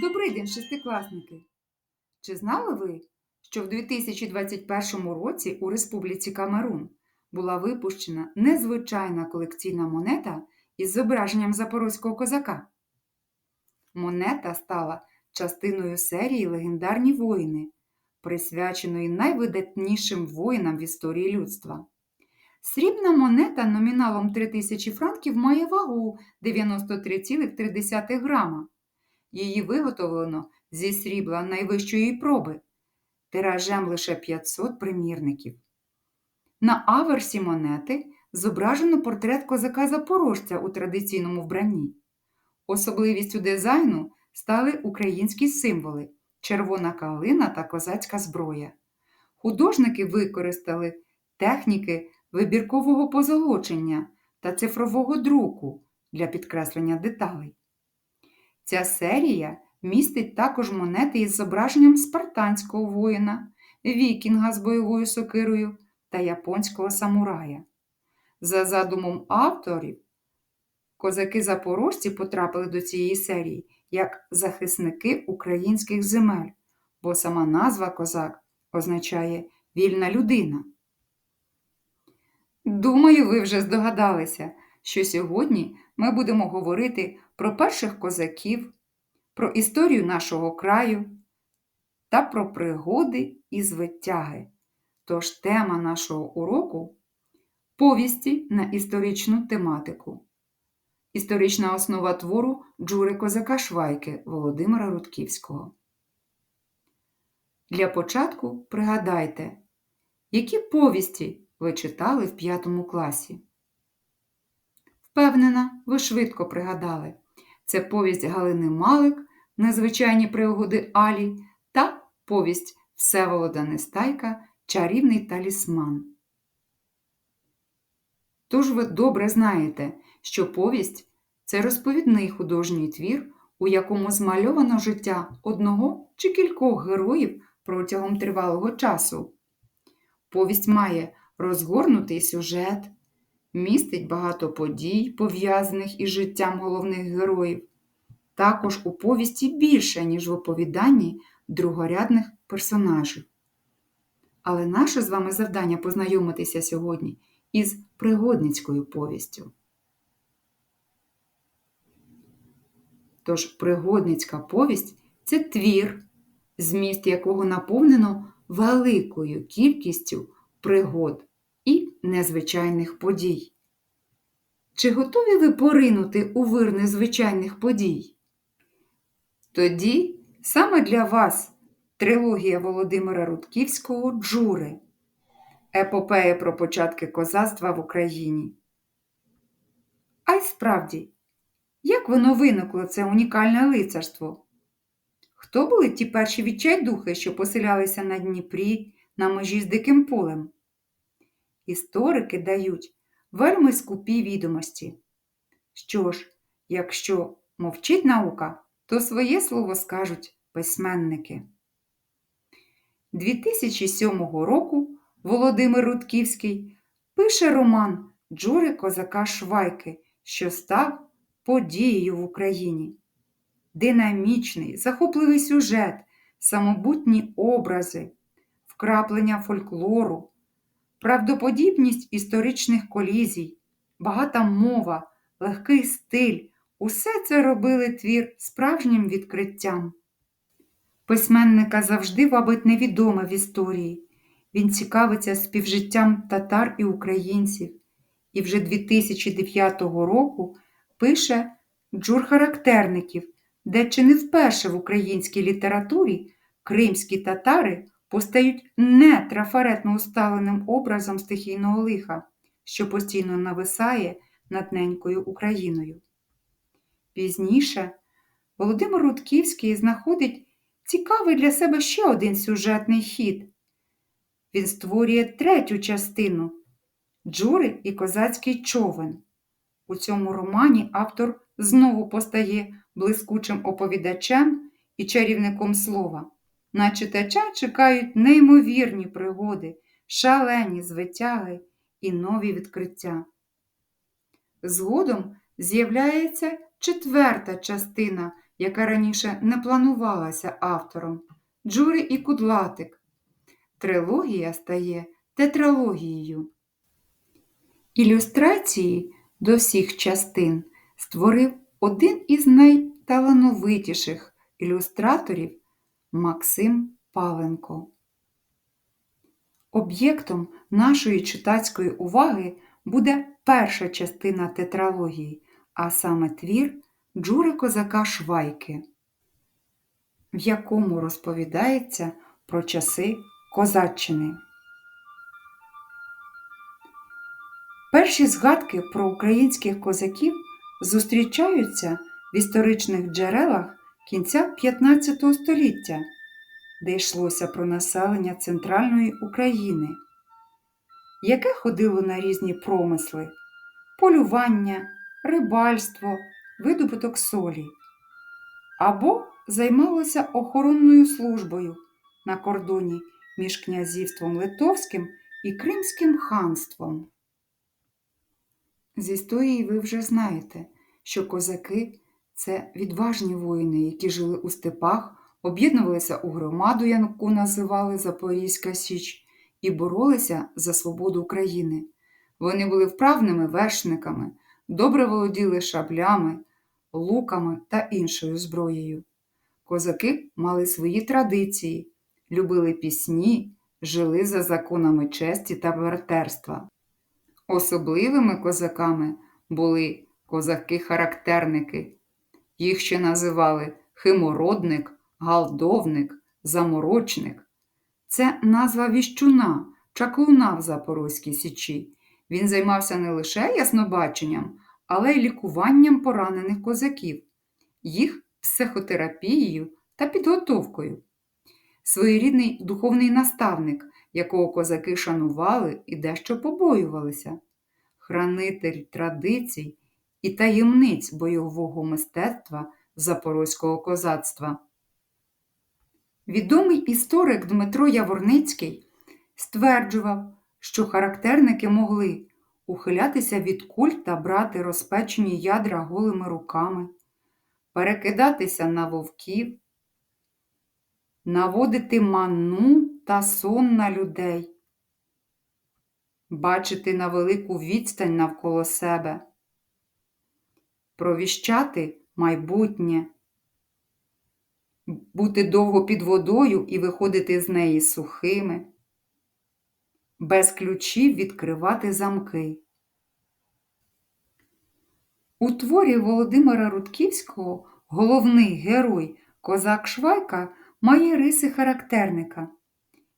Добрий день, шестикласники! Чи знали ви, що в 2021 році у Республіці Камерун була випущена незвичайна колекційна монета із зображенням запорозького козака? Монета стала частиною серії Легендарні воїни, присвяченої найвидатнішим воїнам в історії людства. Срібна монета номіналом 3000 франків має вагу 93,3 грама. Її виготовлено зі срібла найвищої проби, тиражем лише 500 примірників. На аверсі монети зображено портрет козака-запорожця у традиційному вбранні. Особливістю дизайну стали українські символи червона калина та козацька зброя. Художники використали техніки вибіркового позолочення та цифрового друку для підкреслення деталей. Ця серія містить також монети із зображенням спартанського воїна, вікінга з бойовою сокирою та японського самурая. За задумом авторів, козаки-запорожці потрапили до цієї серії як захисники українських земель, бо сама назва козак означає вільна людина. Думаю, ви вже здогадалися, що сьогодні ми будемо говорити про перших козаків, про історію нашого краю та про пригоди і звитяги. Тож тема нашого уроку повісті на історичну тематику. Історична основа твору Джури Козака Швайки Володимира Рудківського. Для початку пригадайте, які повісті ви читали в п'ятому класі. Впевнена, ви швидко пригадали. Це повість Галини Малик, Незвичайні пригоди Алі та повість Всеволода Нестайка Чарівний талісман. Тож ви добре знаєте, що повість це розповідний художній твір, у якому змальовано життя одного чи кількох героїв протягом тривалого часу. Повість має розгорнутий сюжет, містить багато подій, пов'язаних із життям головних героїв. Також у повісті більше, ніж в оповіданні другорядних персонажів. Але наше з вами завдання познайомитися сьогодні із пригодницькою повістю. Тож пригодницька повість це твір, зміст якого наповнено великою кількістю пригод незвичайних подій. Чи готові ви поринути у вир незвичайних подій? Тоді саме для вас трилогія Володимира Рудківського Джури, епопея про початки козацтва в Україні. А й справді, як воно виникло це унікальне лицарство? Хто були ті перші відчайдухи, що поселялися на Дніпрі на межі з диким полем? Історики дають вельми скупі відомості. Що ж, якщо мовчить наука, то своє слово скажуть письменники. 2007 року Володимир Рудківський пише роман Джури Козака Швайки, що став подією в Україні. Динамічний, захопливий сюжет, самобутні образи, вкраплення фольклору, правдоподібність історичних колізій, багата мова, легкий стиль усе це робили твір справжнім відкриттям. Письменника завжди вабить невідоме в історії. Він цікавиться співжиттям татар і українців, і вже 2009 року пише джур характерників, де чи не вперше в українській літературі кримські татари постають не трафаретно усталеним образом стихійного лиха, що постійно нависає над ненькою Україною. Пізніше Володимир Рудківський знаходить цікавий для себе ще один сюжетний хід. Він створює третю частину Джури і козацький човен. У цьому романі автор знову постає блискучим оповідачем і чарівником слова. На читача чекають неймовірні пригоди, шалені звитяги і нові відкриття. Згодом з'являється четверта частина яка раніше не планувалася автором Джури і Кудлатик. Трилогія стає тетралогією. Ілюстрації до всіх частин створив один із найталановитіших ілюстраторів Максим Паленко. Об'єктом нашої читацької уваги буде перша частина тетралогії, а саме твір Джури Козака Швайки, в якому розповідається про часи козаччини. Перші згадки про українських козаків зустрічаються в історичних джерелах кінця 15 століття, де йшлося про населення центральної України, яке ходило на різні промисли, полювання, рибальство, видобуток солі, або займалося охоронною службою на кордоні між князівством Литовським і Кримським ханством. З історії ви вже знаєте, що козаки це відважні воїни, які жили у степах, об'єднувалися у громаду, яку називали Запорізька Січ, і боролися за свободу України. Вони були вправними вершниками, добре володіли шаблями, луками та іншою зброєю. Козаки мали свої традиції, любили пісні, жили за законами честі та братерства. Особливими козаками були козаки-характерники. Їх ще називали химородник, галдовник, заморочник. Це назва віщуна, чаклуна в Запорозькій Січі. Він займався не лише яснобаченням, але й лікуванням поранених козаків, їх психотерапією та підготовкою. Своєрідний духовний наставник, якого козаки шанували і дещо побоювалися, хранитель традицій і таємниць бойового мистецтва запорозького козацтва. Відомий історик Дмитро Яворницький стверджував, що характерники могли ухилятися від куль та брати розпечені ядра голими руками, перекидатися на вовків, наводити манну та сон на людей, бачити на велику відстань навколо себе, провіщати майбутнє, бути довго під водою і виходити з неї сухими, без ключів відкривати замки. У творі Володимира Рудківського головний герой Козак Швайка має риси характерника.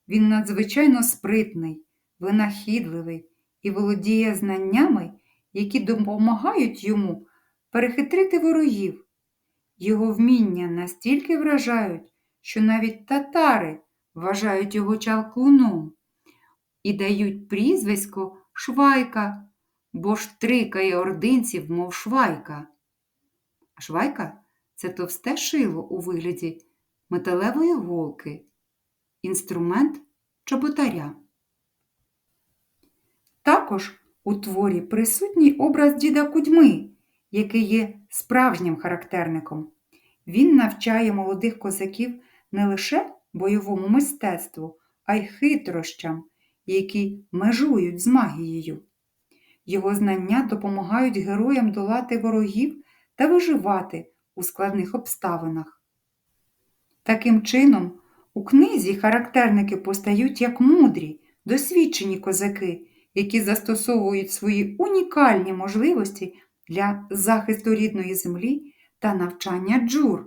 Він надзвичайно спритний, винахідливий і володіє знаннями, які допомагають йому перехитрити ворогів. Його вміння настільки вражають, що навіть татари вважають його чалклуном і дають прізвисько Швайка, бо ж трикає ординців, мов швайка. Швайка це товсте шило у вигляді металевої голки, інструмент чоботаря. Також у творі присутній образ діда Кудьми, який є справжнім характерником. Він навчає молодих козаків не лише бойовому мистецтву, а й хитрощам, які межують з магією. Його знання допомагають героям долати ворогів та виживати у складних обставинах. Таким чином, у книзі характерники постають як мудрі, досвідчені козаки, які застосовують свої унікальні можливості для захисту рідної землі та навчання джур.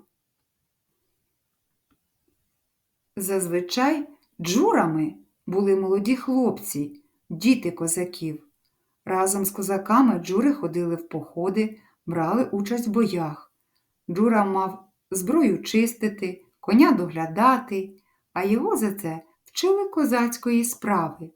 Зазвичай джурами були молоді хлопці, діти козаків. Разом з козаками джури ходили в походи, брали участь в боях. Джура мав зброю чистити, коня доглядати, а його за це вчили козацької справи.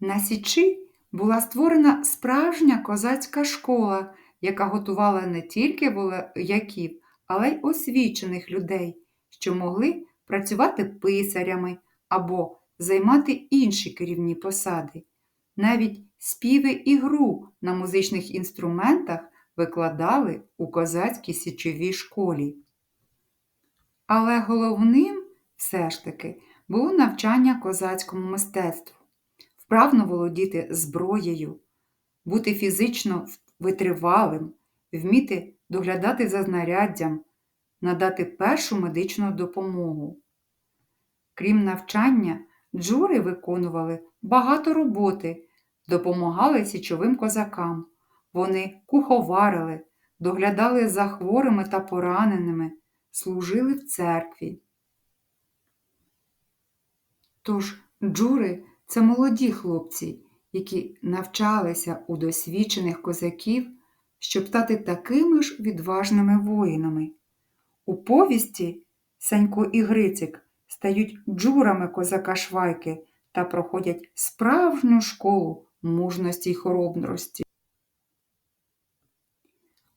На Січі була створена справжня козацька школа, яка готувала не тільки вояків, але й освічених людей, що могли працювати писарями або займати інші керівні посади. Навіть співи і гру на музичних інструментах викладали у козацькій січовій школі. Але головним все ж таки було навчання козацькому мистецтву, вправно володіти зброєю, бути фізично витривалим, вміти доглядати за знаряддям, надати першу медичну допомогу. Крім навчання, джури виконували багато роботи, допомагали січовим козакам. Вони куховарили, доглядали за хворими та пораненими, служили в церкві. Тож джури це молоді хлопці, які навчалися у досвідчених козаків, щоб стати такими ж відважними воїнами. У повісті Санько і Грицик стають джурами козака Швайки та проходять справжню школу мужності й хоробрості.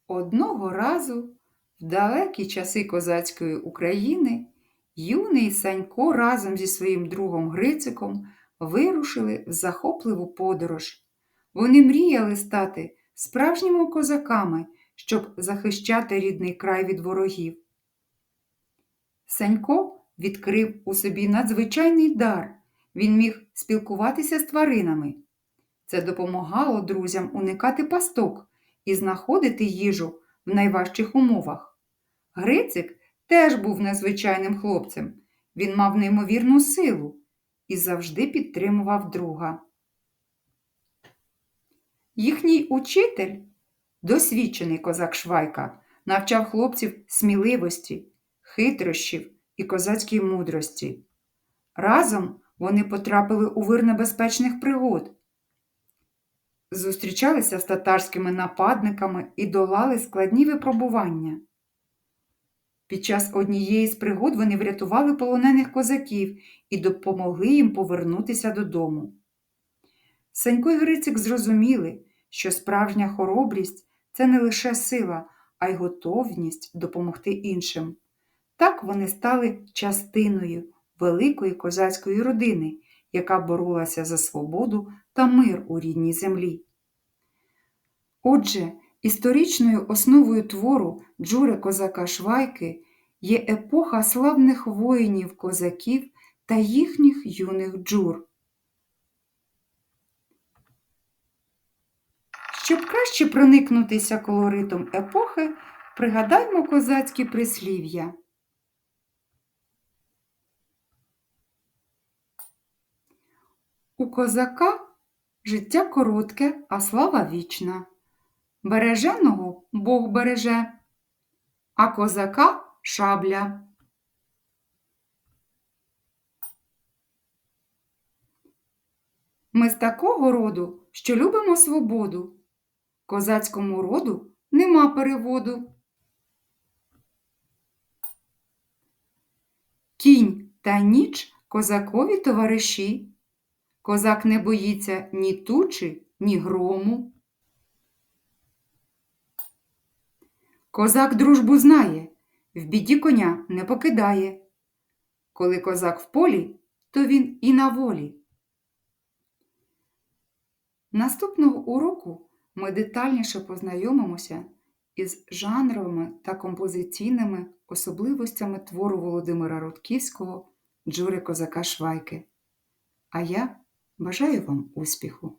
Одного разу, в далекі часи козацької України, юний Санько разом зі своїм другом Грициком вирушили в захопливу подорож. Вони мріяли стати справжніми козаками, щоб захищати рідний край від ворогів. Санько відкрив у собі надзвичайний дар. Він міг спілкуватися з тваринами. Це допомагало друзям уникати пасток і знаходити їжу в найважчих умовах. Грицик теж був незвичайним хлопцем. Він мав неймовірну силу і завжди підтримував друга. Їхній учитель, досвідчений козак Швайка, навчав хлопців сміливості, хитрощів і козацькій мудрості. Разом вони потрапили у вир небезпечних пригод, зустрічалися з татарськими нападниками і долали складні випробування. Під час однієї з пригод вони врятували полонених козаків і допомогли їм повернутися додому. Санько і Грицик зрозуміли, що справжня хоробрість це не лише сила, а й готовність допомогти іншим. Так вони стали частиною великої козацької родини, яка боролася за свободу та мир у рідній землі. Отже, історичною основою твору Джури Козака Швайки є епоха славних воїнів козаків та їхніх юних джур. Щоб краще проникнутися колоритом епохи, пригадаймо козацькі прислів'я. У козака життя коротке, а слава вічна. Береженого Бог береже, а козака шабля. Ми з такого роду, що любимо свободу. Козацькому роду нема переводу. Кінь та ніч козакові товариші. Козак не боїться ні тучі, ні грому. Козак дружбу знає, в біді коня не покидає. Коли козак в полі, то він і на волі. Наступного уроку ми детальніше познайомимося із жанровими та композиційними особливостями твору Володимира Рудківського Джури Козака Швайки. А я бажаю вам успіху!